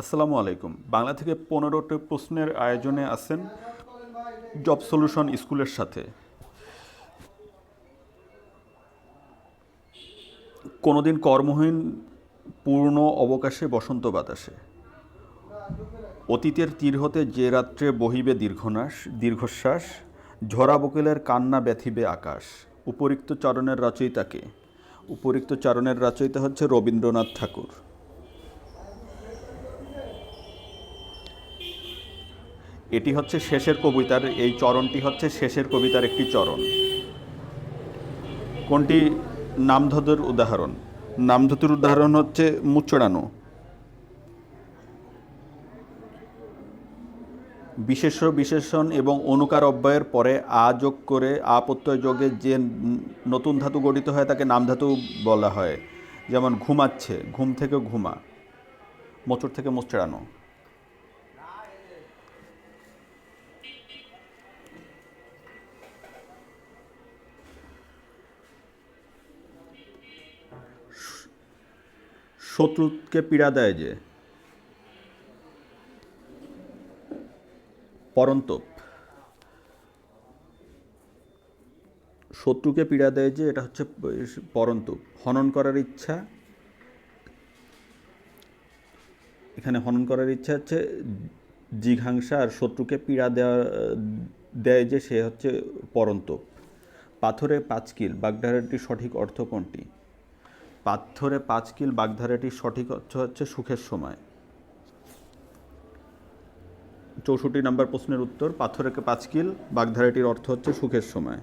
আসসালামু আলাইকুম। বাংলা থেকে পনেরোটি প্রশ্নের আয়োজনে আছেন জব সলিউশন স্কুলের সাথে। কোনোদিন কর্মহীন, পূর্ণ অবকাশে বসন্ত বাতাসে। অতীতের তীর হতে যে রাত্রে বহিবে দীর্ঘনাশ, দীর্ঘশ্বাস, ঝরা বকিলের কান্না ব্যথিবে আকাশ। উপরিক্ত চরণের রচয়িতাকে উপরিক্ত চরণের রচয়িতা হচ্ছে রবীন্দ্রনাথ ঠাকুর। এটি হচ্ছে শেষের কবিতার, এই চরণটি হচ্ছে শেষের কবিতার একটি চরণ। কোনটি? নামধতুর উদাহরণ। নামধতুর উদাহরণ হচ্ছে মুচড়ানো। বিশেষ বিশেষণ এবং অনুকার অব্যয়ের পরে আ যোগ করে আপত্যয় যোগে যে নতুন ধাতু গঠিত হয় তাকে নামধাতু বলা হয়। যেমন ঘুমাচ্ছে, ঘুম থেকে ঘুমা, মোচড় থেকে মোচড়ানো। শত্রুকে পীড়া দেয় যে। পরন্তপ। শত্রুকে পীড়া দেয় যে, এটা হচ্ছে পরন্তপ। হনন করার ইচ্ছা। এখানে হনন করার ইচ্ছা হচ্ছে জিঘাংসা আর শত্রুকে পীড়া দেওয়া দেয় যে, সে হচ্ছে পরন্তপ। পাথরে পাঁচকিল বাগধারাটির সঠিক অর্থ কোনটি? পাথরে পাঁচ কিল বাগধারাটির সঠিক অর্থ হচ্ছে সুখের সময়। চৌষট্টি নম্বর প্রশ্নের উত্তর, পাথরেকে পাঁচকিল বাগধারাটির অর্থ হচ্ছে সুখের সময়।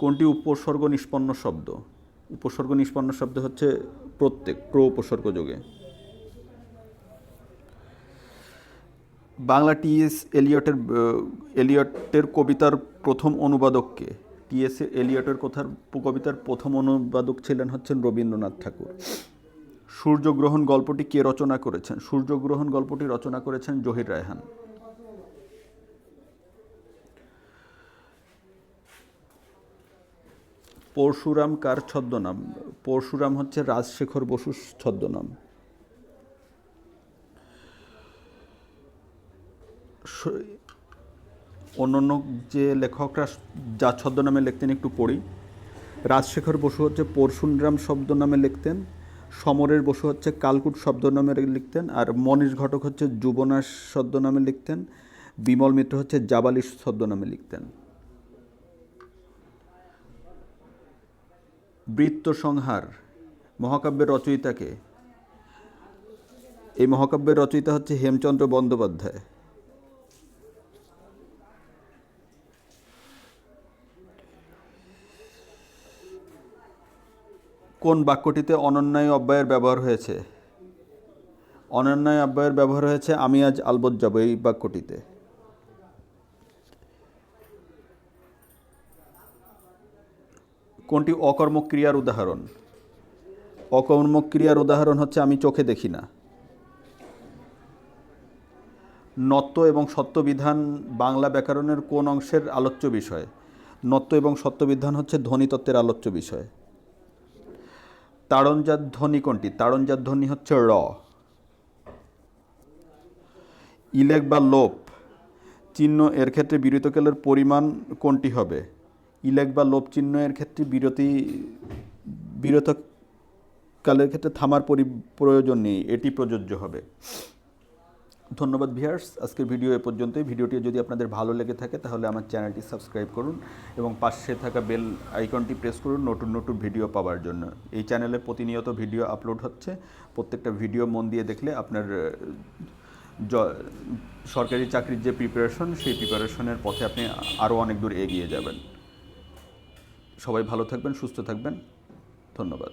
কোনটি উপসর্গ নিষ্পন্ন শব্দ? উপসর্গ নিষ্পন্ন শব্দ হচ্ছে প্রত্যেক প্র উপসর্গ যোগে। বাংলা টিএস এলিয়টের এলিয়টের কবিতার প্রথম অনুবাদককে টিএস এলিয়টের কথার কবিতার প্রথম অনুবাদক ছিলেন হচ্ছেন রবীন্দ্রনাথ ঠাকুর। সূর্যগ্রহণ গল্পটি কে রচনা করেছেন? সূর্যগ্রহণ গল্পটি রচনা করেছেন জহির রায়হান। পরশুরাম কার ছদ্মনাম? পরশুরাম হচ্ছে রাজশেখর বসুর ছদ্মনাম। স- অন্যান্য যে লেখকরা যা ছদ্মনামে লিখতেন একটু পড়ি। রাজশেখর বসু হচ্ছে পরশুরাম শব্দ নামে লিখতেন, সমরের বসু হচ্ছে কালকুট শব্দ নামে লিখতেন, আর মনীষ ঘটক হচ্ছে যুবনাশ শব্দ নামে লিখতেন, বিমল মিত্র হচ্ছে জাবালি শব্দ নামে লিখতেন। বৃত্ত সংহার, মহাকাব্যের রচয়িতাকে। এই মহাকাব্যের রচয়িতা হচ্ছে হেমচন্দ্র বন্দ্যোপাধ্যায়। কোন বাক্যটিতে অনন্যায় অব্যয়ের ব্যবহার হয়েছে? অনন্যায় অব্যয়ের ব্যবহার হয়েছে, আমি আজ আলবত যাব এই বাক্যটিতে। কোনটি অকর্মক ক্রিয়ার উদাহরণ? অকর্মক ক্রিয়ার উদাহরণ হচ্ছে, আমি চোখে দেখি না। নত্ব এবং সত্যবিধান বাংলা ব্যাকরণের কোন অংশের আলোচ্য বিষয়? নত্ব এবং সত্যবিধান হচ্ছে ধ্বনিতত্ত্বের আলোচ্য বিষয়। তাড়নজাত ধ্বনি কোনটি? তাড়নজাত ধ্বনি হচ্ছে র। ইলেক বা লোপ, চিহ্ন এর ক্ষেত্রে বিরতকালের পরিমাণ কোনটি হবে? ইলেক বা লোপ চিহ্ন এর ক্ষেত্রে বিরতি, বিরতকালের ক্ষেত্রে থামার পরি, প্রয়োজন নেই, এটি প্রযোজ্য হবে। ধন্যবাদ ভিয়ার্স আজকের ভিডিও এ পর্যন্তই। ভিডিওটি যদি আপনাদের ভালো লেগে থাকে, তাহলে আমার চ্যানেলটি সাবস্ক্রাইব করুন এবং পাশে থাকা বেল আইকনটি প্রেস করুন নতুন নতুন ভিডিও পাওয়ার জন্য। এই চ্যানেলে প্রতিনিয়ত ভিডিও আপলোড হচ্ছে। প্রত্যেকটা ভিডিও মন দিয়ে দেখলে আপনার সরকারি চাকরির যে প্রিপারেশন সেই প্রিপারেশনের পথে আপনি আরও অনেক দূর এগিয়ে যাবেন। সবাই ভালো থাকবেন, সুস্থ থাকবেন। ধন্যবাদ।